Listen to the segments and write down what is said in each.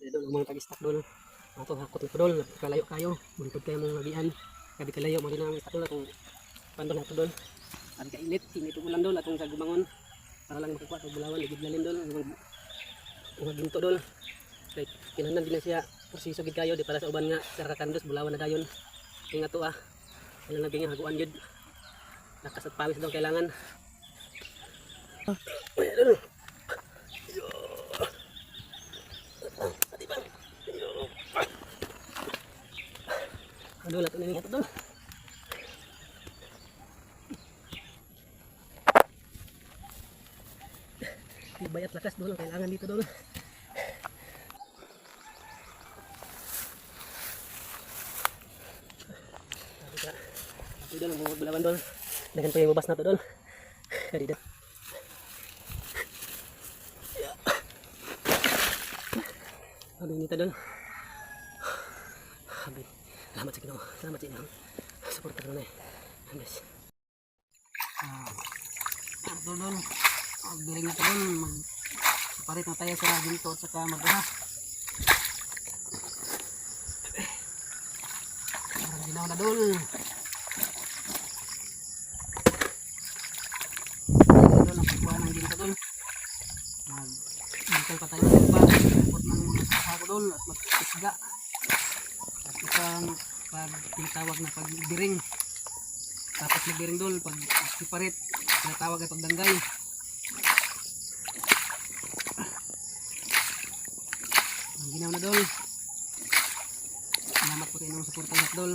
Ada dol mga tag-stack dol. Ato hakot na dol, kalayo kayo. Buntod kayo mong lagian. Kadi kalayo mo din ang stack dol atong pandol nato dol. Adi ka init, ug ulan dol atong sa gumangon para lang makakuha og bulawan ligid lalim dol. Mga ginto dol. Kay kinahanglan din na siya proseso gid kayo di para sa uban nga karakandos bulawan na dayon. To ah. Wala na binga haguan gid. Lakas at pawis daw kailangan. Uy, Aduh, lato na ito dol. Tibay at lakas dol, ang kailangan dito ka, Ito dol, ang bumag bulawan dol. Dagan pa yung mabas na to dol. Kadi dol. Ano nito dol? Habis. Salamat sa Ginoo. Salamat sa inyo. Support ka na eh. Habis. Ah, ito dol. Ang biring na dol. Mag parit na tayo sa ginto at saka magdaha. Parang ginaw na. Ito dol. Ang pagkuha ng ginto dol. Mag Bintol pa tayo ng iba. Support ng mga sasako dol. At mag-isga. Isang pag tinatawag na pagbiring. Tapos nagbiring dol, pag siparit, tinatawag ay pagdanggay. Ang ginaw na dol. Salamat po sa inyong suporta lahat dol.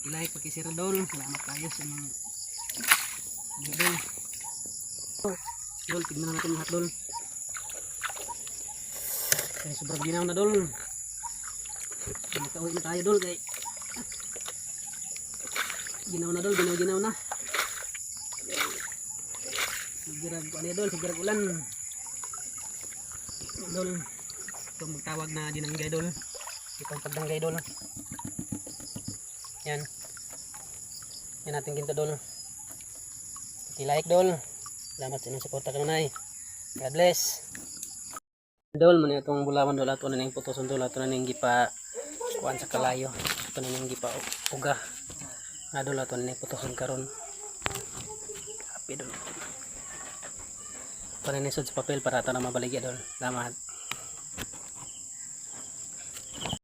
Pag-like, pag-share dol. Salamat tayo sa inyong dol. Dol, tignan na natin lahat dol. Kaya sobrang ginaw na dol. Magkauwi na tayo dol kay ginaw na dol, ginaw ginaw na. Sigurag ano yan, dol, sigurag ulan. Dol, ito magtawag na dinanggay dol. Itong pagdanggay dol. Yan. Yan natin ginto dol. I-like dol. Salamat sa inyong suporta kanunay. God bless. Dol, man itong bulawan dol ato na ning putoson dol ato na ning gipa kuan sa kalayo. Ato na ning gipa uga. Na dol ato na ning putoson karon. Happy dol. Panisod sa papel para ato na mabaligya dol. Salamat.